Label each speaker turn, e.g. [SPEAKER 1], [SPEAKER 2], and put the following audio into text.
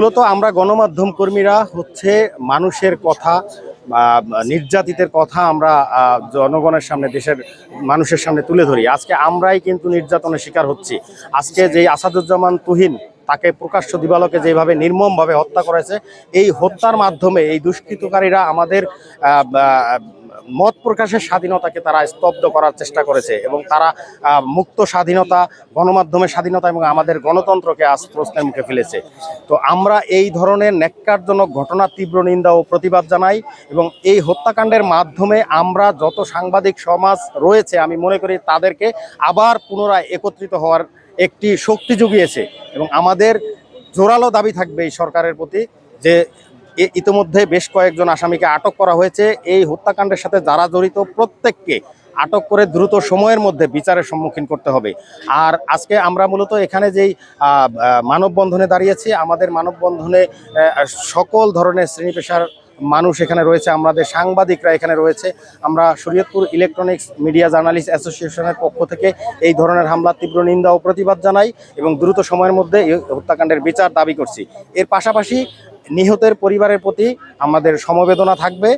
[SPEAKER 1] মূলত আমরা গণমাধ্যম কর্মীরা হচ্ছে মানুষের কথা নির্যাতিতের কথা আমরা জনগণের সামনে, দেশের মানুষের সামনে তুলে ধরি। আজকে আমরাই কিন্তু নির্যাতনের শিকার হচ্ছি। আজকে যেই আসাদুজ্জামান তুহিন তাকে প্রকাশ্য দিবালোকে যেভাবে নির্মমভাবে হত্যা করেছে, এই হত্যার মাধ্যমে এই দুষ্কৃতকারীরা আমাদের মত প্রকাশের স্বাধীনতাকে তারা স্তব্ধ করার চেষ্টা করেছে এবং তারা মুক্ত স্বাধীনতা, গণমাধ্যমের স্বাধীনতা এবং আমাদের গণতন্ত্রকে আজ প্রশ্নের মুখে ফেলেছে। তো আমরা এই ধরনের ন্যাক্কারজনক ঘটনার তীব্র নিন্দা ও প্রতিবাদ জানাই এবং এই হত্যাকাণ্ডের মাধ্যমে আমরা যত সাংবাদিক সমাজ রয়েছে, আমি মনে করি তাদেরকে আবার পুনরায় একত্রিত হওয়ার একটি শক্তি জুগিয়েছে এবং আমাদের জোরালো দাবি থাকবে এই সরকারের প্রতি যে ইতিমধ্যে বেশ কয়েকজন আসামিকে আটক করা হয়েছে। এই হত্যাকাণ্ডের সাথে যারা জড়িত প্রত্যেককে আটক করে দ্রুত সময়ের মধ্যে বিচারের সম্মুখীন করতে হবে। আর আজকে আমরা মূলত এখানে যেই মানববন্ধনে দাঁড়িয়েছি, আমাদের মানববন্ধনে সকল ধরনের শ্রেণি পেশার মানুষ এখানে রয়েছে। আমাদের সাংবাদিকরা এখানে রয়েছে। আমরা শরীয়তপুর ইলেকট্রনিক্স মিডিয়া জার্নালিস্ট অ্যাসোসিয়েশনের পক্ষ থেকে এই ধরনের হামলার তীব্র নিন্দা ও প্রতিবাদ জানাই এবং দ্রুত সময়ের মধ্যে এই হত্যাকাণ্ডের বিচার দাবি করছি। এর পাশাপাশি নিহতের পরিবারের প্রতি আমাদের সমবেদনা থাকবে।